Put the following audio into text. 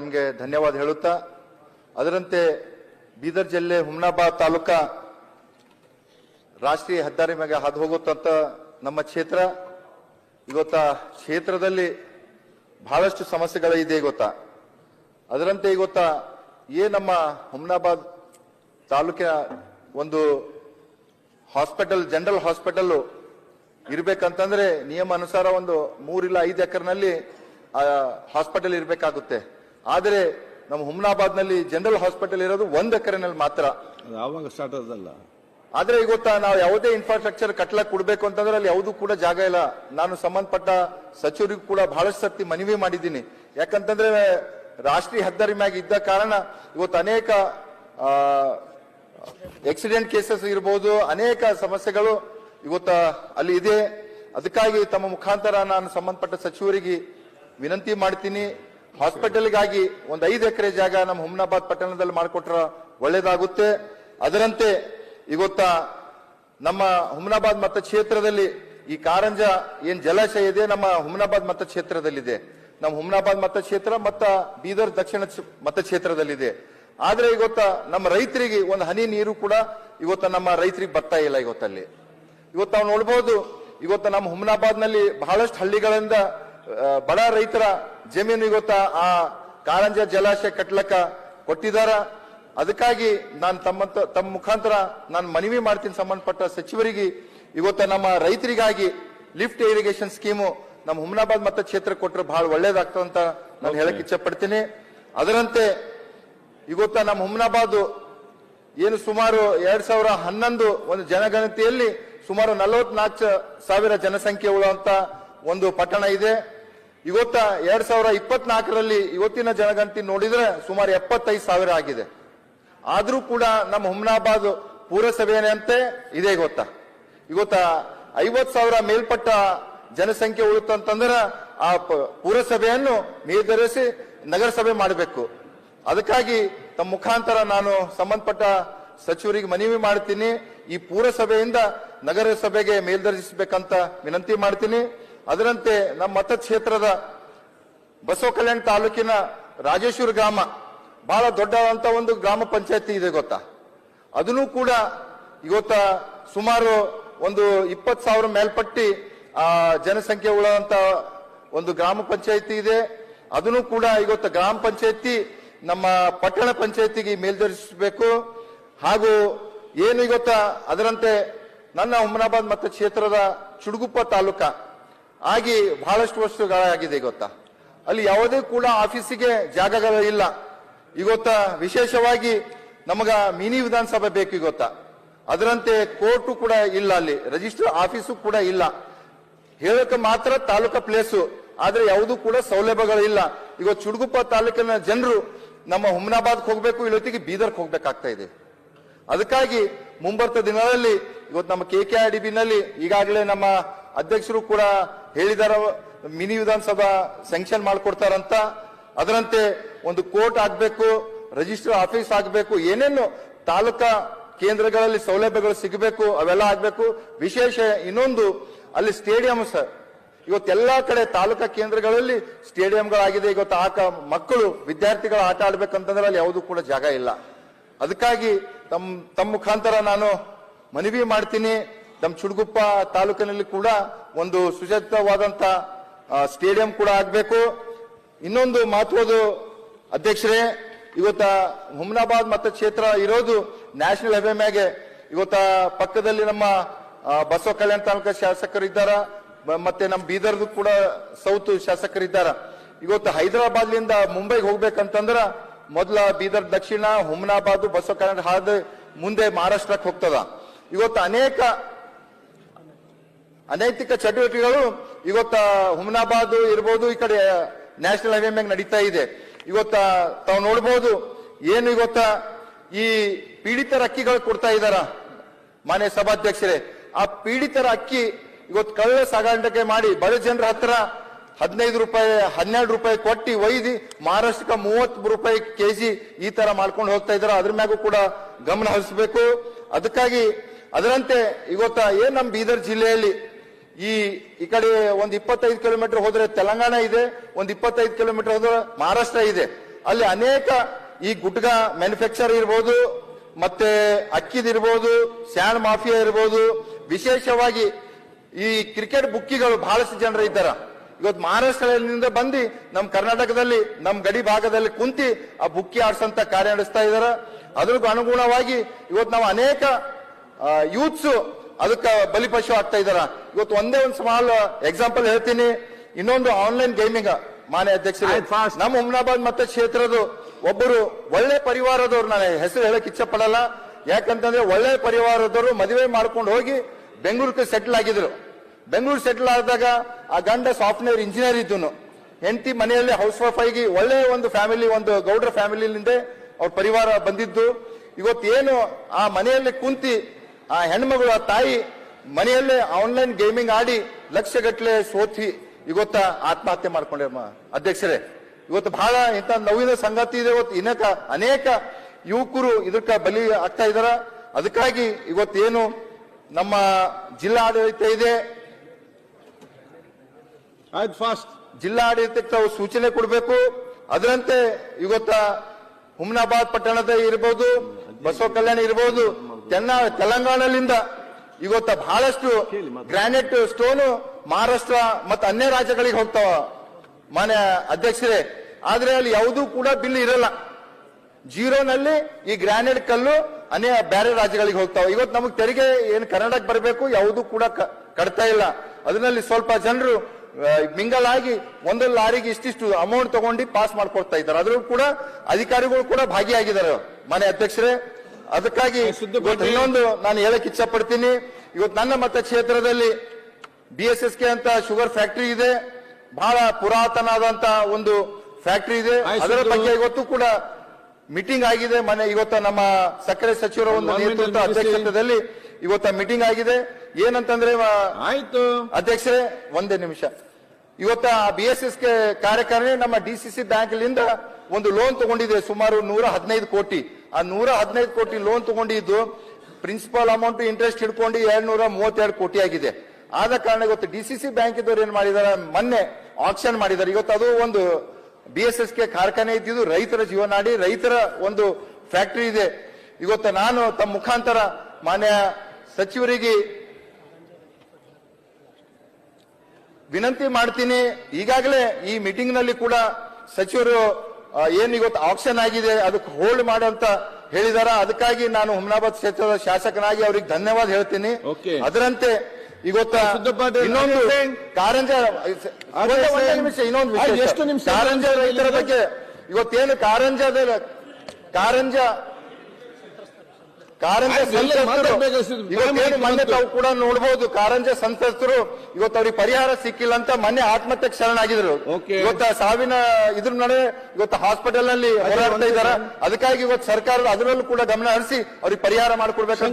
ನಮಗೆ ಧನ್ಯವಾದ ಹೇಳುತ್ತಾ, ಅದರಂತೆ ಬೀದರ್ ಜಿಲ್ಲೆ ಹುಮ್ನಾಬಾದ್ ತಾಲೂಕಾ ರಾಷ್ಟ್ರೀಯ ಹೆದ್ದಾರಿ ಮ್ಯಾಗೆ ಹಾದು ಹೋಗುತ್ತಂತ ನಮ್ಮ ಕ್ಷೇತ್ರ. ಇವತ್ತ ಕ್ಷೇತ್ರದಲ್ಲಿ ಬಹಳಷ್ಟು ಸಮಸ್ಯೆಗಳಿದೆ ಗೊತ್ತಾ. ಅದರಂತೆ ಇವತ್ತ ಏ ನಮ್ಮ ಹುಮ್ನಾಬಾದ್ ತಾಲೂಕಿನ ಒಂದು ಹಾಸ್ಪಿಟಲ್, ಜನರಲ್ ಹಾಸ್ಪಿಟಲ್ ಇರಬೇಕಂತಂದ್ರೆ ನಿಯಮ ಅನುಸಾರ ಒಂದು ಮೂರಿಲ್ಲ ಐದು ಎಕರ್ನಲ್ಲಿ ಹಾಸ್ಪಿಟಲ್ ಇರಬೇಕಾಗುತ್ತೆ. ಆದರೆ ನಮ್ಮ ಹುಮ್ನಾಬಾದ್ನಲ್ಲಿ ಜನರಲ್ ಹಾಸ್ಪಿಟಲ್ ಇರೋದು ಒಂದು ಎಕರೆನಲ್ಲಿ ಮಾತ್ರ. ಅವಾಗ ಆವಾಗ ಸ್ಟಾರ್ಟ್ ಆದಲ್ಲ ಆದ್ರೆ ಈಗ ಗೊತ್ತಾ ನಾವು ಯಾವುದೇ ಇನ್ಫ್ರಾಸ್ಟ್ರಕ್ಚರ್ ಕಟ್ಲಕ್ ಕೊಡ್ಬೇಕು ಅಂತಂದ್ರೆ ಅಲ್ಲಿ ಯಾವುದೂ ಕೂಡ ಜಾಗ ಇಲ್ಲ. ನಾನು ಸಂಬಂಧಪಟ್ಟ ಸಚಿವರಿಗೂ ಕೂಡ ಬಹಳಷ್ಟು ಸರ್ತಿ ಮನವಿ ಮಾಡಿದ್ದೀನಿ. ಯಾಕಂತಂದ್ರೆ ರಾಷ್ಟ್ರೀಯ ಹೆದ್ದಾರಿ ಮ್ಯಾಗ ಇದ್ದ ಕಾರಣ ಇವತ್ತು ಅನೇಕ ಎಕ್ಸಿಡೆಂಟ್ ಕೇಸಸ್ ಇರಬಹುದು ಅನೇಕ ಸಮಸ್ಯೆಗಳು ಇವತ್ತು ಅಲ್ಲಿ ಇದೆ. ಅದಕ್ಕಾಗಿ ತಮ್ಮ ಮುಖಾಂತರ ನಾನು ಸಂಬಂಧಪಟ್ಟ ಸಚಿವರಿಗೆ ವಿನಂತಿ ಮಾಡ್ತೀನಿ. ಹಾಸ್ಪಿಟಲ್ಗಾಗಿ ಒಂದು ಐದು ಎಕರೆ ಜಾಗ ನಮ್ಮ ಹುಮ್ನಾಬಾದ್ ಪಟ್ಟಣದಲ್ಲಿ ಮಾಡಿಕೊಟ್ರ ಒಳ್ಳೇದಾಗುತ್ತೆ. ಅದರಂತೆ ಇವತ್ತ ನಮ್ಮ ಹುಮ್ನಾಬಾದ್ ಮತ ಕ್ಷೇತ್ರದಲ್ಲಿ ಈ ಕಾರಂಜ ಏನ್ ಜಲಾಶಯ ಇದೆ, ನಮ್ಮ ಹುಮ್ನಾಬಾದ್ ಮತ ಕ್ಷೇತ್ರದಲ್ಲಿದೆ. ನಮ್ಮ ಹುಮ್ನಾಬಾದ್ ಮತ ಕ್ಷೇತ್ರ ಮತ್ತ ಬೀದರ್ ದಕ್ಷಿಣ ಮತ ಮತಕ್ಷೇತ್ರದಲ್ಲಿದೆ ಆದ್ರೆ ಇವತ್ತ ನಮ್ಮ ರೈತರಿಗೆ ಒಂದು ಹನಿ ನೀರು ಕೂಡ ಇವತ್ತ ನಮ್ಮ ರೈತರಿಗೆ ಬರ್ತಾ ಇಲ್ಲ ಇವತ್ತಲ್ಲಿ ಇವತ್ತು ನಾವು ನೋಡ್ಬೋದು ಇವತ್ತು ನಮ್ಮ ಹುಮ್ನಾಬಾದ್ನಲ್ಲಿ ಬಹಳಷ್ಟು ಹಳ್ಳಿಗಳಿಂದ ಬಡ ರೈತರ ಜಮೀನು ಗೊತ್ತಾ? ಆ ಕಾರಂಜ ಜಲಾಶಯ ಕಟ್ಲಕ್ಕ ಕೊಟ್ಟಿದಾರ ಅದಕ್ಕಾಗಿ ನಾನು ತಮ್ಮ ತಮ್ಮ ಮುಖಾಂತರ ನಾನು ಮನವಿ ಮಾಡ್ತೀನಿ ಸಂಬಂಧಪಟ್ಟ ಸಚಿವರಿಗೆ. ಇವತ್ತು ನಮ್ಮ ರೈತರಿಗಾಗಿ ಲಿಫ್ಟ್ ಇರಿಗೇಷನ್ ಸ್ಕೀಮು ನಮ್ಮ ಹುಮ್ನಾಬಾದ್ ಮತ ಕ್ಷೇತ್ರ ಕೊಟ್ಟರೆ ಬಹಳ ಒಳ್ಳೇದಾಗ್ತದೆ ಅಂತ ನಾನು ಹೇಳಕ್ ಇಚ್ಛೆ ಪಡ್ತೀನಿ ಅದರಂತೆ ಇವತ್ತ ನಮ್ಮ ಹುಮ್ನಾಬಾದ್ ಏನು ಸುಮಾರು ಎರಡ್ ಸಾವಿರ ಹನ್ನೊಂದು ಒಂದು ಜನಗಣತಿಯಲ್ಲಿ ಸುಮಾರು ನಲವತ್ನಾಲ್ಕು ಸಾವಿರ ಜನಸಂಖ್ಯೆ ಉಳ್ಳುವಂತ ಒಂದು ಪಟ್ಟಣ ಇದೆ. ಇವತ್ತ ಎರಡ್ ಸಾವಿರ ಇಪ್ಪತ್ನಾಲ್ಕರಲ್ಲಿ ಇವತ್ತಿನ ಜನಗಣತಿ ನೋಡಿದ್ರೆ ಸುಮಾರು ಎಪ್ಪತ್ತೈದು ಸಾವಿರ ಆಗಿದೆ. ಆದರೂ ಕೂಡ ನಮ್ಮ ಹುಮ್ನಾಬಾದ್ ಪುರಸಭೆಯಂತೆ ಇದೆ ಗೊತ್ತಾ. ಇವತ್ತ ಐವತ್ ಸಾವಿರ ಮೇಲ್ಪಟ್ಟ ಜನಸಂಖ್ಯೆ ಉಳಿತಂತಂದ್ರೆ ಆ ಪುರಸಭೆಯನ್ನು ಮೇಲ್ದರಿಸಿ ನಗರಸಭೆ ಮಾಡಬೇಕು. ಅದಕ್ಕಾಗಿ ತಮ್ಮ ಮುಖಾಂತರ ನಾನು ಸಂಬಂಧಪಟ್ಟ ಸಚಿವರಿಗೆ ಮನವಿ ಮಾಡ್ತೀನಿ. ಈ ಪುರಸಭೆಯಿಂದ ನಗರಸಭೆಗೆ ಮೇಲ್ದರ್ಜಿಸಬೇಕಂತ ವಿನಂತಿ ಮಾಡ್ತೀನಿ. ಅದರಂತೆ ನಮ್ಮ ಮತಕ್ಷೇತ್ರದ ಬಸವ ಕಲ್ಯಾಣ ತಾಲೂಕಿನ ರಾಜೇಶ್ವರ ಗ್ರಾಮ ಬಹಳ ದೊಡ್ಡದಂತ ಒಂದು ಗ್ರಾಮ ಪಂಚಾಯತಿ ಇದೆ ಗೊತ್ತಾ? ಅದನ್ನು ಕೂಡ ಇವತ್ತ ಸುಮಾರು ಒಂದು ಇಪ್ಪತ್ತು ಸಾವಿರ ಮೇಲ್ಪಟ್ಟಿ ಜನಸಂಖ್ಯೆ ಉಳ್ಳಂತ ಒಂದು ಗ್ರಾಮ ಪಂಚಾಯತಿ ಇದೆ. ಅದನ್ನು ಕೂಡ ಇವತ್ತು ಗ್ರಾಮ ಪಂಚಾಯತಿ ನಮ್ಮ ಪಟ್ಟಣ ಪಂಚಾಯತಿಗೆ ಮೇಲ್ದರ್ಶಿಸಬೇಕು. ಹಾಗೂ ಏನು ಇವತ್ತ ಅದರಂತೆ ನನ್ನ ಹುಮನಾಬಾದ್ ಮತ ಕ್ಷೇತ್ರದ ಚುಡುಗುಪ್ಪ ತಾಲೂಕ ಆಗಿ ಬಹಳಷ್ಟು ವರ್ಷಗಳಾಗಿದೆ ಗೊತ್ತಾ? ಅಲ್ಲಿ ಯಾವುದೇ ಕೂಡ ಆಫೀಸಿಗೆ ಜಾಗಗಳಿಲ್ಲ ಇವತ್ತ ವಿಶೇಷವಾಗಿ ನಮಗ ಮಿನಿ ವಿಧಾನಸಭೆ ಬೇಕು ಗೊತ್ತಾ? ಅದರಂತೆ ಕೋರ್ಟು ಕೂಡ ಇಲ್ಲ ಅಲ್ಲಿ. ರಿಜಿಸ್ಟರ್ ಆಫೀಸು ಕೂಡ ಇಲ್ಲ. ಹೇಳಕ್ಕೆ ಮಾತ್ರ ತಾಲೂಕಾ ಪ್ಲೇಸು. ಆದ್ರೆ ಯಾವುದೂ ಕೂಡ ಸೌಲಭ್ಯಗಳು ಇಲ್ಲ. ಈಗ ಚುಡುಗುಪ್ಪ ತಾಲೂಕಿನ ಜನರು ನಮ್ಮ ಹುಮ್ನಾಬಾದ್ಗೆ ಹೋಗ್ಬೇಕು, ಇಲ್ಲೊತ್ತಿಗೆ ಬೀದರ್ಗೆ ಹೋಗ್ಬೇಕಾಗ್ತಾ ಇದೆ. ಅದಕ್ಕಾಗಿ ಮುಂಬರ್ತ ದಿನಗಳಲ್ಲಿ ಇವತ್ತು ನಮ್ಮ ಕೆ ಕೆ ಆರ್ ಡಿ ಬಿನಲ್ಲಿ ಈಗಾಗಲೇ ನಮ್ಮ ಅಧ್ಯಕ್ಷರು ಕೂಡ ಹೇಳಿದಾರ, ಮಿನಿ ವಿಧಾನಸಭಾ ಸ್ಯಾಂಕ್ಷನ್ ಮಾಡಿಕೊಡ್ತಾರಂತ. ಅದರಂತೆ ಒಂದು ಕೋರ್ಟ್ ಆಗಬೇಕು ರಿಜಿಸ್ಟರ್ ಆಫೀಸ್ ಆಗಬೇಕು, ಏನೇನು ತಾಲೂಕಾ ಕೇಂದ್ರಗಳಲ್ಲಿ ಸೌಲಭ್ಯಗಳು ಸಿಗಬೇಕು, ಅವೆಲ್ಲ ಆಗಬೇಕು. ವಿಶೇಷ ಇನ್ನೊಂದು, ಅಲ್ಲಿ ಸ್ಟೇಡಿಯಂ ಸರ್ ಇವತ್ತೆಲ್ಲಾ ಕಡೆ ತಾಲೂಕಾ ಕೇಂದ್ರಗಳಲ್ಲಿ ಸ್ಟೇಡಿಯಂಗಳಾಗಿದೆ ಇವತ್ತು ಆಕ ಮಕ್ಕಳು, ವಿದ್ಯಾರ್ಥಿಗಳು ಆಟ ಆಡ್ಬೇಕಂತಂದ್ರೆ ಅಲ್ಲಿ ಯಾವುದೂ ಕೂಡ ಜಾಗ ಇಲ್ಲ. ಅದಕ್ಕಾಗಿ ತಮ್ಮ ತಮ್ಮ ಮುಖಾಂತರ ನಾನು ಮನವಿ ಮಾಡ್ತೀನಿ. ನಮ್ಮ ಚುಡುಗುಪ್ಪ ತಾಲೂಕಿನಲ್ಲಿ ಕೂಡ ಒಂದು ಸುಸಜ್ಜಿತವಾದಂತ ಆ, ಸ್ಟೇಡಿಯಂ ಕೂಡ ಆಗಬೇಕು. ಇನ್ನೊಂದು ಮಹತ್ವದ ಅಧ್ಯಕ್ಷರೇ ಇವತ್ತ ಹುಮ್ನಾಬಾದ್ ಮತ ಕ್ಷೇತ್ರ ಇರೋದು ನ್ಯಾಷನಲ್ ಹೈವೇ ಮ್ಯಾಗೆ. ಇವತ್ತ ಪಕ್ಕದಲ್ಲಿ ನಮ್ಮ ಬಸವ ಕಲ್ಯಾಣ ತಾಲೂಕ ಶಾಸಕರು ಇದ್ದಾರ. ಮತ್ತೆ ನಮ್ಮ ಬೀದರ್ದು ಕೂಡ ಸೌತ್ ಶಾಸಕರಿದ್ದಾರ ಇವತ್ತು ಹೈದರಾಬಾದ್ಲಿಂದ ಮುಂಬೈಗೆ ಹೋಗ್ಬೇಕಂತಂದ್ರ ಮೊದಲ ಬೀದರ್ ದಕ್ಷಿಣ ಹುಮ್ನಾಬಾದ್ ಬಸವ ಕಲ್ಯಾಣ ಹಾದು ಮುಂದೆ ಮಹಾರಾಷ್ಟ್ರಕ್ಕೆ ಹೋಗ್ತದ. ಇವತ್ತು ಅನೇಕ ಅನೈತಿಕ ಚಟುವಟಿಕೆಗಳು ಇವತ್ತ ಹುಮನಾಬಾದ್ ಇರ್ಬೋದು, ಈ ಕಡೆ ನ್ಯಾಷನಲ್ ಹೈವೇ ಮ್ಯಾಗ ನಡೀತಾ ಇದೆ. ಇವತ್ತ ತಾವು ನೋಡ್ಬೋದು ಏನು ಇವತ್ತ ಈ ಪೀಡಿತರ ಅಕ್ಕಿಗಳು ಕೊಡ್ತಾ ಇದ್ದಾರ ಮಾನ್ಯ ಸಭಾಧ್ಯಕ್ಷರೇ. ಆ ಪೀಡಿತರ ಅಕ್ಕಿ ಇವತ್ತು ಕಳ್ಳ ಸಾಗಾಣಿಕೆ ಮಾಡಿ ಬಡ ಜನರ ಹತ್ರ ಹದಿನೈದು ರೂಪಾಯಿ, ಹನ್ನೆರಡು ರೂಪಾಯಿ ಕೊಟ್ಟಿ ಒಯ್ದಿ ಮಹಾರಾಷ್ಟ್ರಕ್ಕೆ ಮೂವತ್ತು ರೂಪಾಯಿ ಕೆಜಿ ಈ ತರ ಮಾಡ್ಕೊಂಡು ಹೋಗ್ತಾ ಇದಾರೆ. ಅದ್ರ ಮ್ಯಾಗೂ ಕೂಡ ಗಮನ ಹರಿಸಬೇಕು. ಅದಕ್ಕಾಗಿ ಅದರಂತೆ ಇವತ್ತ ಏನ್ ನಮ್ಮ ಬೀದರ್ ಜಿಲ್ಲೆಯಲ್ಲಿ ಈ ಈ ಕಡೆ ಒಂದ್ ಇಪ್ಪತ್ತೈದು ಕಿಲೋಮೀಟರ್ ಹೋದ್ರೆ ತೆಲಂಗಾಣ ಇದೆ, ಒಂದ್ ಇಪ್ಪತ್ತೈದು ಕಿಲೋಮೀಟರ್ ಹೋದ್ರೆ ಮಹಾರಾಷ್ಟ್ರ ಇದೆ. ಅಲ್ಲಿ ಅನೇಕ ಈ ಗುಟ್ಗ ಮ್ಯಾನುಫ್ಯಾಕ್ಚರ್ ಇರ್ಬೋದು, ಮತ್ತೆ ಅಕ್ಕಿದಿರ್ಬೋದು ಸ್ಯಾಂಡ್ ಮಾಫಿಯಾ ಇರ್ಬೋದು, ವಿಶೇಷವಾಗಿ ಈ ಕ್ರಿಕೆಟ್ ಬುಕ್ಕಿಗಳು ಬಹಳಷ್ಟು ಜನರು ಇದ್ದಾರ. ಇವತ್ತು ಮಹಾರಾಷ್ಟ್ರದಿಂದ ಬಂದು ನಮ್ಮ ಕರ್ನಾಟಕದಲ್ಲಿ ನಮ್ಮ ಗಡಿ ಭಾಗದಲ್ಲಿ ಕುಂತಿ ಆ ಬುಕ್ಕಿ ಆಡ್ಸಂತ ಕಾರ್ಯ ನಡೆಸ್ತಾ ಇದ್ದಾರೆ ಅದಕ್ಕೂ ಅನುಗುಣವಾಗಿ ಇವತ್ತು ನಾವು ಅನೇಕ ಯೂತ್ಸ್ ಅದಕ್ಕ ಬಲಿಪಶು ಆಗ್ತಾ ಇದಾರ ಇವತ್ತು ಒಂದೇ ಒಂದು ಸ್ಮಾಲ್ ಎಕ್ಸಾಂಪಲ್ ಹೇಳ್ತೀನಿ. ಇನ್ನೊಂದು ಆನ್ಲೈನ್ ಗೇಮಿಂಗ್ ಮಾನ್ಯ ಅಧ್ಯಕ್ಷರೇ. ನಮ್ಮ ಹುಮ್ನಾಬಾದ್ ಮತ್ತೆ ಕ್ಷೇತ್ರದ ಒಬ್ಬರು ಒಳ್ಳೆ ಪರಿವಾರದವ್ರು. ನಾನು ಹೆಸರು ಹೇಳಕ್ ಇಚ್ಛೆ ಪಡಲ್ಲ ಯಾಕಂತಂದ್ರೆ ಒಳ್ಳೆ ಪರಿವಾರದವರು ಮದುವೆ ಮಾಡ್ಕೊಂಡು ಹೋಗಿ ಬೆಂಗಳೂರಿಗೆ ಸೆಟ್ಲ್ ಆಗಿದ್ರು. ಬೆಂಗಳೂರು ಸೆಟ್ಲ್ ಆದಾಗ ಆ ಗಂಡ ಸಾಫ್ಟ್ವೇರ್ ಇಂಜಿನಿಯರ್ ಇದ್ದನು. ಹೆಂಡತಿ ಮನೆಯಲ್ಲಿ ಹೌಸ್ ವೈಫ್ ಆಗಿ ಒಳ್ಳೆ ಒಂದು ಫ್ಯಾಮಿಲಿ ಒಂದು ಗೌಡ್ರ ಫ್ಯಾಮಿಲಿಯಿಂದ ಅವ್ರ ಪರಿವಾರ ಬಂದಿದ್ದು. ಇವತ್ತೇನು ಆ ಮನೆಯಲ್ಲಿ ಕುಂತಿ ಆ ಹೆಣ್ಮಗಳು ಆ ತಾಯಿ ಮನೆಯಲ್ಲೇ ಆನ್ಲೈನ್ ಗೇಮಿಂಗ್ ಆಡಿ ಲಕ್ಷಗಟ್ಟಲೆ ಸೋತಿ. ಇವತ್ತ ಆತ್ಮಹತ್ಯೆ ಮಾಡ್ಕೊಂಡೆ ಅಧ್ಯಕ್ಷರೇ ಇವತ್ತು ಬಹಳ ಇಂಥ ನೋವಿನ ಸಂಗತಿ ಇದೆ. ಇವತ್ತು ಇನ್ನಕ ಅನೇಕ ಯುವಕರು ಇದಕ್ಕ ಬಲಿ ಆಗ್ತಾ ಇದಾರ. ಅದಕ್ಕಾಗಿ ಇವತ್ತೇನು ನಮ್ಮ ಜಿಲ್ಲಾ ಆಡಳಿತ ಇದೆ ಫಾಸ್ಟ್ ಜಿಲ್ಲಾಡಳಿತಕ್ಕೆ ತಾವು ಸೂಚನೆ ಕೊಡಬೇಕು. ಅದರಂತೆ ಇವತ್ತ ಹುಮ್ನಾಬಾದ್ ಪಟ್ಟಣದ ಇರ್ಬೋದು ಬಸವ ಕಲ್ಯಾಣ ಇರ್ಬೋದು ತೆನ್ನ ತೆಲಂಗಾಣದಿಂದ ಇವತ್ತ ಬಹಳಷ್ಟು ಗ್ರಾನೈಟ್ ಸ್ಟೋನು ಮಹಾರಾಷ್ಟ್ರ ಮತ್ತು ಅನ್ಯ ರಾಜ್ಯಗಳಿಗೆ ಹೋಗ್ತಾವ ಮಾನ್ಯ ಅಧ್ಯಕ್ಷರೇ. ಆದ್ರೆ ಅಲ್ಲಿ ಯಾವುದೂ ಕೂಡ ಬಿಲ್ ಇರಲ್ಲ. ಜೀರೋನಲ್ಲಿ ಈ ಗ್ರಾನೈಟ್ ಕಲ್ಲು ಅನೇಕ ಬೇರೆ ರಾಜ್ಯಗಳಿಗೆ ಹೋಗ್ತಾವ. ಇವತ್ತು ನಮಗೆ ತೆರಿಗೆ ಏನು ಕರ್ನಾಟಕ ಬರಬೇಕು ಯಾವುದೂ ಕೂಡ ಕ- ಕಟ್ತಾ ಇಲ್ಲ. ಅದರಲ್ಲಿ ಸ್ವಲ್ಪ ಜನರು ಮಿಂಗಲ್ ಆಗಿ ಒಂದು ಲಾರಿಗೆ ಇಷ್ಟಿಷ್ಟು ಅಮೌಂಟ್ ತಗೊಂಡು ಪಾಸ್ ಮಾಡ್ಕೊಡ್ತಾ ಇದ್ದಾರೆ. ಅದ್ರೂ ಕೂಡ ಅಧಿಕಾರಿಗಳು ಕೂಡ ಭಾಗಿಯಾಗಿದ್ದಾರೆ ಮನೆ ಅಧ್ಯಕ್ಷರೇ. ಅದಕ್ಕಾಗಿ ಇನ್ನೊಂದು ನಾನು ಹೇಳಕ್ ಇಚ್ಛೆ ಪಡ್ತೀನಿ ಇವತ್ತು ನನ್ನ ಮತಕ್ಷೇತ್ರದಲ್ಲಿ ಬಿ ಎಸ್ ಎಸ್ ಕೆ ಅಂತ ಶುಗರ್ ಫ್ಯಾಕ್ಟರಿ ಇದೆ. ಬಹಳ ಪುರಾತನವಾದಂತ ಒಂದು ಫ್ಯಾಕ್ಟರಿ ಇದೆ. ಅದರ ಬಗ್ಗೆ ಇವತ್ತು ಕೂಡ ಮೀಟಿಂಗ್ ಆಗಿದೆ. ಮನೆ ಇವತ್ತು ನಮ್ಮ ಸಕ್ಕರೆ ಸಚಿವರ ಒಂದು ನೇತೃತ್ವ. ಅಧ್ಯಕ್ಷತೆಯಲ್ಲಿ ಇವತ್ತ ಮೀಟಿಂಗ್ ಆಗಿದೆ. ಏನಂತಂದ್ರೆ ಆಯ್ತು. ಅಧ್ಯಕ್ಷರೇ ಒಂದೇ ನಿಮಿಷ. ಇವತ್ತ ಬಿ ಎಸ್ ಎಸ್ ಕೆ ಕಾರ್ಯಕಾರಿಣಿ ನಮ್ಮ ಡಿ ಸಿ ಸಿ ಬ್ಯಾಂಕ್ಲಿಂದ ಒಂದು ಲೋನ್ ತಗೊಂಡಿದೆ. ಸುಮಾರು ನೂರ ಹದಿನೈದು ಕೋಟಿ. ಆ ನೂರ ಹದಿನೈದು ಕೋಟಿ ಲೋನ್ ತಗೊಂಡಿದ್ದು ಪ್ರಿನ್ಸಿಪಾಲ್ ಅಮೌಂಟ್ ಇಂಟ್ರೆಸ್ಟ್ ಹಿಡ್ಕೊಂಡು ಎರಡ್ ಮೂವತ್ತೆರಡು ಕೋಟಿ ಆಗಿದೆ. ಆದ ಕಾರಣ ಇವತ್ತು ಡಿ ಸಿ ಸಿ ಬ್ಯಾಂಕ್ ಇದ್ದವ್ರು ಏನ್ ಮಾಡಿದಾರೆ? ಮೊನ್ನೆ ಆಕ್ಷನ್ ಮಾಡಿದ್ದಾರೆ ಇವತ್ತು ಅದು ಒಂದು ಬಿ ಎಸ್ ಎಸ್ ಕೆ ಕಾರ್ಖಾನೆ ಇದ್ದಿದ್ದು ರೈತರ ಜೀವನಾಡಿ ರೈತರ ಒಂದು ಫ್ಯಾಕ್ಟರಿ ಇದೆ. ಇವತ್ತು ನಾನು ತಮ್ಮ ಮುಖಾಂತರ ಮಾನ್ಯ ಸಚಿವರಿಗೆ ವಿನಂತಿ ಮಾಡ್ತೀನಿ. ಈಗಾಗಲೇ ಈ ಮೀಟಿಂಗ್ನಲ್ಲಿ ಕೂಡ ಸಚಿವರು ಏನ್ ಇವತ್ತು ಆಪ್ಷನ್ ಆಗಿದೆ ಅದಕ್ಕೆ ಹೋಲ್ಡ್ ಮಾಡಂತ ಹೇಳಿದಾರ. ಅದಕ್ಕಾಗಿ ನಾನು ಹುಮ್ನಾಬಾದ್ ಕ್ಷೇತ್ರದ ಶಾಸಕನಾಗಿ ಅವ್ರಿಗೆ ಧನ್ಯವಾದ ಹೇಳ್ತೀನಿ. ಅದರಂತೆ ಇವತ್ತು ಇನ್ನೊಂದು ಕಾರಂಜಾ. ಕಾರಂಜ ನಿಮಿಷ ಇನ್ನೊಂದು? ಕಾರಂಜ ರೈತರ ಬಗ್ಗೆ ಇವತ್ತೇನು ಕಾರಂಜದ ಕಾರಂಜ ಕಾರಂಜ ಇವತ್ತೇನು ಮೊನ್ನೆ ತಾವು ಕೂಡ ನೋಡಬಹುದು ಕಾರಂಜೆ ಸಂತ್ರಸ್ತರು ಇವತ್ತು ಅವ್ರಿಗೆ ಪರಿಹಾರ ಸಿಕ್ಕಿಲ್ಲ ಅಂತ ಮೊನ್ನೆ ಆತ್ಮಹತ್ಯೆ ಶರಣಾಗಿದ್ರು ಇವತ್ತು ಇವತ್ತ ಸಾವಿನ ಇದ್ರ ನಡುವೆ ಇವತ್ತು ಹಾಸ್ಪಿಟಲ್ನಲ್ಲಿ ಹೋರಾಡ್ತಾ ಇದ್ದಾರೆ. ಅದಕ್ಕಾಗಿ ಇವತ್ತು ಸರ್ಕಾರದ ಅದರಲ್ಲೂ ಕೂಡ ಗಮನ ಹರಿಸಿ ಅವ್ರಿಗೆ ಪರಿಹಾರ ಮಾಡಿಕೊಡ್ಬೇಕಂತ